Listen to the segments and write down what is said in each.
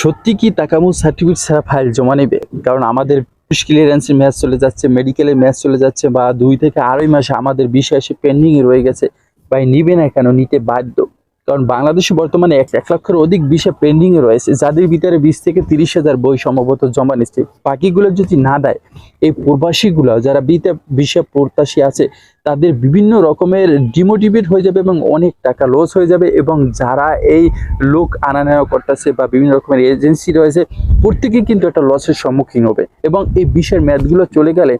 সত্যি কি তাকামুল সার্টিফিকেট ছাড়া ফাইল জমা নেবে? কারণ আমাদের ক্লিয়ারেন্সের ম্যাচ চলে যাচ্ছে মেডিকেলের ম্যাচ চলে যাচ্ছে, বা দুই থেকে আড়াই মাসে আমাদের বিষয় এসে পেন্ডিংয়ে রয়ে গেছে ভাই নিবে না কেন, নিতে বাধ্য। কারণ বাংলাদেশে বর্তমানে এক এক লক্ষের অধিক বিষয় পেন্ডিং রয়েছে, যাদের ভিতরে বিশ থেকে তিরিশ হাজার বই সম্ভবত জমা নিচ্ছে। বাকিগুলো যদি না দেয়, এই প্রবাসীগুলো যারা বিতে বিষয় প্রত্যাশী আছে, তাদের বিভিন্ন রকমের ডিমোটিভেট হয়ে যাবে এবং অনেক টাকা লস হয়ে যাবে এবং যারা এই লোক আনা নেওয়া করতেছে বা বিভিন্ন রকমের এজেন্সি রয়েছে প্রত্যেকেই কিন্তু একটা লসের সম্মুখীন হবে। এবং এই বিষয়ের ম্যাথগুলো চলে গেলে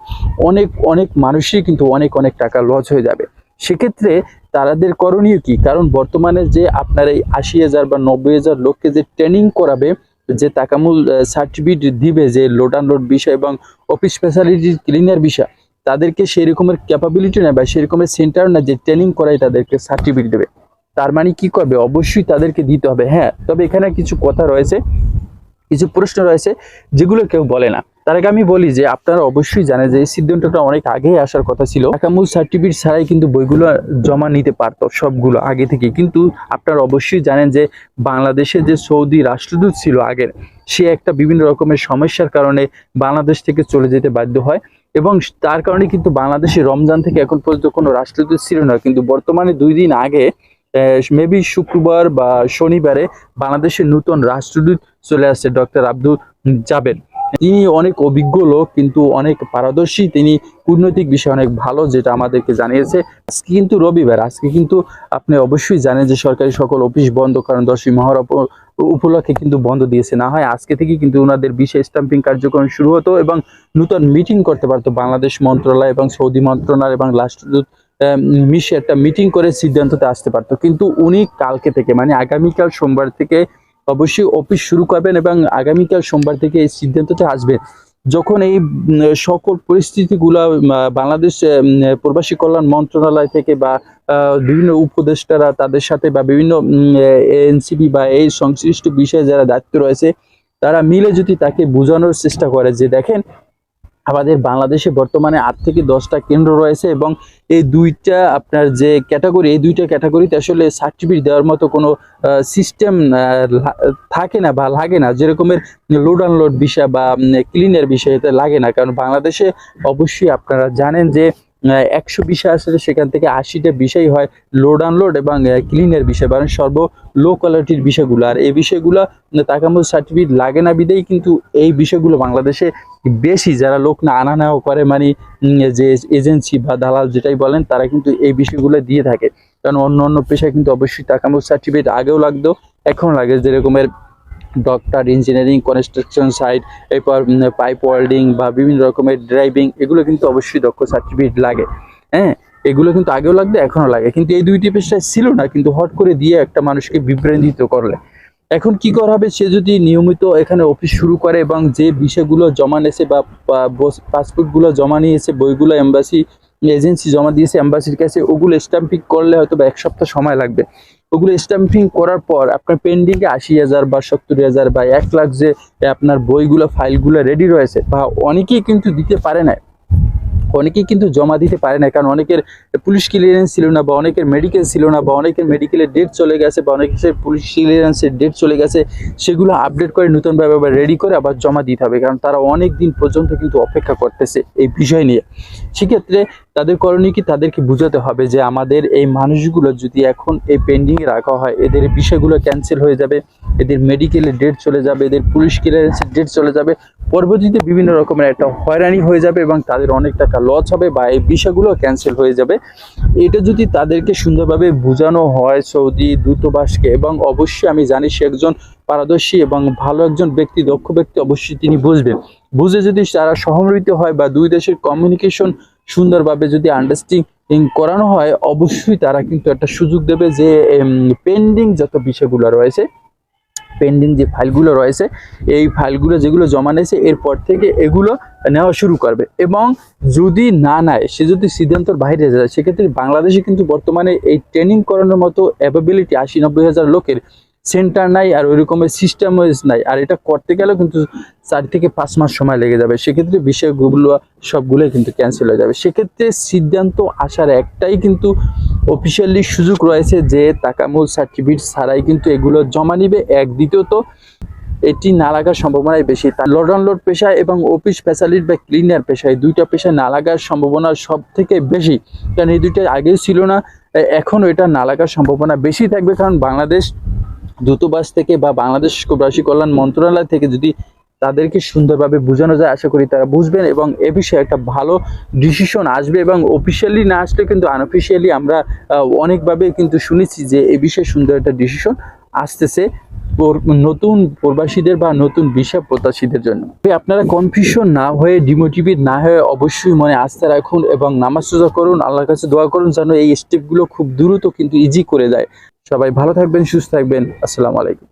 অনেক অনেক মানুষই কিন্তু অনেক অনেক টাকা লস হয়ে যাবে। সেক্ষেত্রে তাদের করণীয় কি? কারণ বর্তমানে যে আপনার এই আশি হাজার বা নব্বই হাজার লোককে যে ট্রেনিং করাবে, যে তাকামূল সার্টিফিকেট দিবে, যে লোড আনলোড বিষয় এবং অফিস স্পেশালিটি ক্লিনার বিষয়, তাদেরকে সেই রকমের ক্যাপাবিলিটি নেই বা সেই রকমের সেন্টার না যে ট্রেনিং করাই তাদেরকে সার্টিফিকেট দেবে। তার মানে কি করবে? অবশ্যই তাদেরকে দিতে হবে। হ্যাঁ তবে এখানে কিছু কথা রয়েছে, কিছু প্রশ্ন রয়েছে যেগুলো কেউ বলে না। তার আগে আমি বলি যে আপনারা অবশ্যই জানেন যে এই সিদ্ধান্তটা অনেক আগেই আসার কথা ছিল। একামূল সার্টিফিকেট ছাড়াই কিন্তু বইগুলো জমা নিতে পারতো সবগুলো আগে থেকে কিন্তু আপনারা অবশ্যই জানেন যে বাংলাদেশে যে সৌদি রাষ্ট্রদূত ছিল আগের, সে একটা বিভিন্ন রকমের সমস্যার কারণে বাংলাদেশ থেকে চলে যেতে বাধ্য হয় এবং তার কারণে কিন্তু বাংলাদেশে রমজান থেকে এখন পর্যন্ত কোনো রাষ্ট্রদূত ছিল না। কিন্তু বর্তমানে দুই দিন আগে মেবি শুক্রবার বা শনিবারে বাংলাদেশের নতুন রাষ্ট্রদূত চলে আসছে ডক্টর আব্দুল জাবের তিনি অনেক অভিজ্ঞ লোক, কিন্তু অনেক পারদর্শী। তিনি কূটনৈতিক বিষয়ে অনেক ভালো, যেটা আমাদেরকে জানিয়েছে। আজকে কিন্তু রবিবার। আজকে কিন্তু আপনি অবশ্যই জানেন যে সরকারি সকল অফিস বন্ধ, কারণ দশই মহরম উপলক্ষে কিন্তু বন্ধ দিয়েছে। না হয় আজকে থেকে কিন্তু ওনাদের বিশেষ স্টাম্পিং কার্যক্রম শুরু হতো এবং নতুন মিটিং করতে পারতো বাংলাদেশ মন্ত্রণালয় এবং সৌদি মন্ত্রণালয় এবং রাষ্ট্রদূত মিশে একটা মিটিং করে সিদ্ধান্ততে আসতে পারতো। কিন্তু উনি কালকে থেকে মানে আগামীকাল সোমবার থেকে অবশ্যই অফিস শুরু করবেন এবং আগামীকাল সোমবার থেকে এই সিদ্ধান্তটা আসবে। যখন এই সকল পরিস্থিতিগুলো বাংলাদেশ প্রবাসী কল্যাণ মন্ত্রণালয় থেকে বা বিভিন্ন উপদেষ্টারা তাদের সাথে বা বিভিন্ন এনসিপি বা এই সংশ্লিষ্ট বিষয়ে যারা দায়িত্ব রয়েছে, তারা মিলে যদি তাকে বোঝানোর চেষ্টা করে যে দেখেন আমাদের বাংলাদেশে বর্তমানে আট থেকে দশটা কেন্দ্র রয়েছে এবং এই দুইটা আপনার যে ক্যাটাগরি, এই দুইটা ক্যাটাগরিতে আসলে সার্টিফিকেট দেওয়ার মতো কোনো সিস্টেম থাকে না বা লাগে না। যেরকমের লোড আনলোড বিষয় বা ক্লিনের বিষয় এতে লাগে না। কারণ বাংলাদেশে অবশ্যই আপনারা জানেন যে একশো বিষয় আসলে সেখান থেকে আশিটা বিষয় হয় লোড আনলোড এবং ক্লিনের বিষয় কারণ সর্ব লো কোয়ালিটির বিষয়গুলো। আর এই বিষয়গুলো তাকামুল সার্টিফিকেট লাগে না বিদেই কিন্তু এই বিষয়গুলো বাংলাদেশে বেশি। যারা লোক না আনা নেওয়া করে মানে যে এজেন্সি বা দালাল যেটাই বলেন, তারা কিন্তু এই বিষয়গুলো দিয়ে থাকে। কারণ অন্য অন্য পেশায় কিন্তু অবশ্যই তাকামুল সার্টিফিকেট আগেও লাগতো, এখন লাগে যেরকমের ডক্টর ইঞ্জিনিয়ারিং কনস্ট্রাকশন সাইট এরপর পাইপ ওয়েল্ডিং বা বিভিন্ন রকমের ড্রাইভিং এগুলো কিন্তু অবশ্যই দক্ষ সার্টিফিকেট লাগে। হ্যাঁ এগুলো কিন্তু আগেও লাগবে, এখনও লাগে। কিন্তু এই দুইটি পেশায় ছিল না, কিন্তু হট করে দিয়ে একটা মানুষকে বিভ্রান্তিত করলে। এখন কি করা হবে? সে যদি নিয়মিত এখানে অফিস শুরু করে এবং যে বিষয়গুলো জমা নিয়েছে বা পাসপোর্টগুলো জমা নিয়েছে, বইগুলো এম্বাসি এজেন্সি জমা দিয়েছে অ্যাম্বাসির কাছে, ওগুলো স্ট্যাম্পিং করলে হয়তো বা এক সপ্তাহ সময় লাগবে। ওগুলো স্ট্যাম্পিং করার পর আপনার পেন্ডিংয়ে আশি হাজার বা সত্তর হাজার বা এক লাখ যে আপনার বইগুলো ফাইলগুলো রেডি রয়েছে, বা অনেকেই কিন্তু দিতে পারে না অনেকেই কিন্তু জমা দিতে পারে না কারণ অনেকের পুলিশ ক্লিয়ারেন্স ছিল না বা অনেকের মেডিকেল ছিল না বা অনেকের মেডিকেলের ডেট চলে গেছে বা অনেকের পুলিশ ক্লিয়ারেন্সের ডেট চলে গেছে, সেগুলো আপডেট করে নতুনভাবে আবার রেডি করে আবার জমা দিতে হবে, কারণ তারা অনেক দিন পর্যন্ত কিন্তু অপেক্ষা করতেছে এই বিষয় নিয়ে। সেক্ষেত্রে তাদের করণীয় কি? তাদেরকে বোঝাতে হবে যে আমাদের এই মানুষগুলো যদি এখন এই পেন্ডিংয়ে রাখা হয়, এদের বিষয়গুলো ক্যান্সেল হয়ে যাবে, এদের মেডিকেলের ডেট চলে যাবে, এদের পুলিশ ক্লিয়ারেন্সের ডেট চলে যাবে পরবর্তীতে বিভিন্ন রকমের একটা হয়রানি হয়ে যাবে এবং তাদের অনেক টাকা লস হবে বা এই বিষয়গুলো ক্যান্সেল হয়ে যাবে। এটা যদি তাদেরকে সুন্দরভাবে বোঝানো হয় সৌদি দূতাবাসকে এবং অবশ্যই আমি জানি সে একজন পারদর্শী এবং ভালো একজন ব্যক্তি, দক্ষ ব্যক্তি, অবশ্যই তিনি বুঝবেন বুঝে যদি তারা সহমৃত হয় বা দুই দেশের কমিউনিকেশন সুন্দরভাবে যদি আন্ডারস্ট্যান্ডিং করানো হয়, অবশ্যই তারা কিন্তু একটা সুযোগ দেবে যে পেন্ডিং যত বিষয়গুলো রয়েছে পেন্ডিং যে ফাইলগুলো রয়েছে, এই ফাইলগুলো যেগুলো জমা নিয়েছে, এরপর থেকে এগুলো নেওয়া শুরু করবে। এবং যদি না নেয়, সে যদি সিদ্ধান্তর বাইরে যায়, সেক্ষেত্রে বাংলাদেশে কিন্তু বর্তমানে এই ট্রেনিং করানোর মতো অ্যাভেবিলিটি আশি নব্বই হাজার লোকের সেন্টার নাই আর ওই রকমের সিস্টেম নাই। আর এটা করতে গেলেও কিন্তু চার থেকে পাঁচ মাস সময় লেগে যাবে। সেক্ষেত্রে বিষয়গুলো সবগুলোই কিন্তু ক্যান্সেল হয়ে যাবে। সেক্ষেত্রে সিদ্ধান্ত আসার একটাই কিন্তু অফিসিয়ালি সুযোগ রয়েছে যে তাকামূল সার্টিফিকেট ছাড়াই কিন্তু এগুলো জমা নিবে। এক দ্বিতীয়ত, এটি না লাগার সম্ভাবনাই বেশি। লোড আনলোড পেশা এবং অফিস স্পেশালিস্ট বা ক্লিনার পেশা এই দুইটা পেশায় না লাগার সম্ভাবনা সব থেকে বেশি। কারণ এই দুইটা আগেও ছিল না এখনও এটা না লাগার সম্ভাবনা বেশি থাকবে। কারণ বাংলাদেশ দূতাবাস থেকে বা বাংলাদেশ প্রবাসী কল্যাণ মন্ত্রণালয় থেকে যদি তাদেরকে সুন্দরভাবে বোঝানো যায়, আশা করি তারা বুঝবেন এবং এ বিষয়ে একটা ভালো ডিসিশন আসবে এবং অফিসিয়ালি না আসলে কিন্তু আনঅফিসিয়ালি আমরা অনেকভাবে কিন্তু শুনেছি যে এ বিষয়ে সুন্দর একটা ডিসিশন আসতেছে নতুন প্রবাসীদের বা নতুন ভিসা প্রত্যাশীদের জন্য। আপনারা কনফিউশন না হয়ে ডিমোটিভেট না হয়ে অবশ্যই মনে আস্থা রাখুন এবং নামাজ রোজা করুন, আল্লাহর কাছে দোয়া করুন যেন এই স্টেপগুলো খুব দ্রুত কিন্তু ইজি করে দেয়। সবাই ভালো থাকবেন, সুস্থ থাকবেন। আসসালামু আলাইকুম।